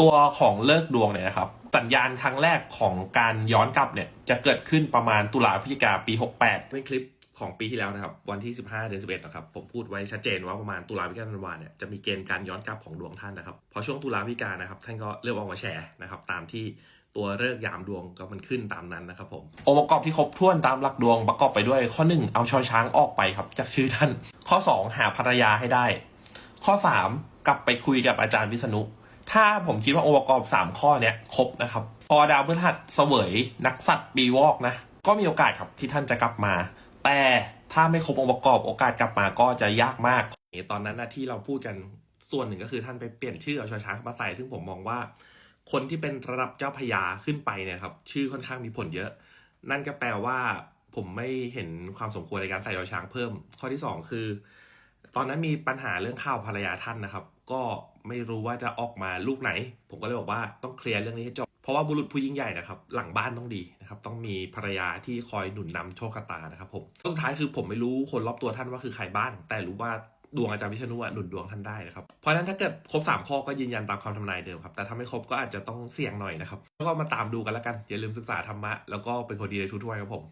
ตัวของเลิกดวงเนี่ยนะครับ สัญญาณครั้งแรกของการย้อนกลับเนี่ยจะเกิดขึ้นประมาณตุลาพฤศจิกาปี 68เป็นคลิปของปีที่แล้วนะครับ วันที่ 15 เดือน 11 นะครับ ผมพูดไว้ชัดเจนว่าประมาณตุลาพฤศจิกาธันวาเนี่ยจะมีเกณฑ์การย้อนกลับของดวงท่านนะครับ พอช่วงตุลาพฤศจิกานะครับ ท่านก็เริ่มออกมาแชร์นะครับตามที่ตัวเลิกยามดวงก็มันขึ้นตามนั้นนะครับผมองค์ประกอบที่ครบถ้วนตามหลักดวงประกอบไปด้วย ข้อ 1 เอาชอช้างออกไปครับ จากชื่อท่าน ข้อ 2 หาภรรยาให้ได้ ข้อ 3 กลับไปคุยกับอาจารย์วิษณุ ถ้าผมคิดว่าองค์ประกอบ3ข้อเนี้ยครบนะครับ พอดาวพฤหัสเสวยนักสัตว์ปีวอกนะ ก็มีโอกาสครับที่ท่านจะกลับมา แต่ถ้าไม่ครบองค์ประกอบโอกาสกลับมาก็จะยากมาก ตอนนั้นนะที่เราพูดกันส่วนหนึ่งก็คือท่านไปเปลี่ยนชื่อเอาชอช้างมาใส่ซึ่งผมมองว่า คนที่เป็นระดับเจ้าพญาขึ้นไปเนี่ยครับชื่อค่อนข้างมีผลเยอะ นั่นก็แปลว่าผมไม่เห็นความสมควรในการใส่ยอช้างเพิ่ม ข้อที่สองคือ ตอนนั้นมีปัญหาเรื่องข้าวภรรยาท่านนะครับ ก็ไม่รู้ว่าจะออกมาลูกไหน ผมก็เลยบอกว่าต้องเคลียร์เรื่องนี้ให้จบเพราะว่าบุรุษผู้ยิ่งใหญ่นะครับ หลังบ้านต้องดีนะครับ ต้องมีภรรยาที่คอยหนุนนำโชคชะตานะครับผมสุดท้ายคือผมไม่รู้คนรอบตัวท่านว่าคือใครบ้าง แต่รู้ว่าดวงอาจารย์วิษณุหนุนดวงท่านได้นะครับ เพราะฉะนั้นถ้าเกิดครบสามข้อก็ยืนยันตามคำทำนายเดิมครับ แต่ถ้าไม่ครบก็อาจจะต้องเสี่ยงหน่อยนะครับ แล้วก็มาตามดูกันแล้วกัน อย่าลืมศึกษาธรรมะ แล้วก็เป็นคนดีในทุกๆวันครับผม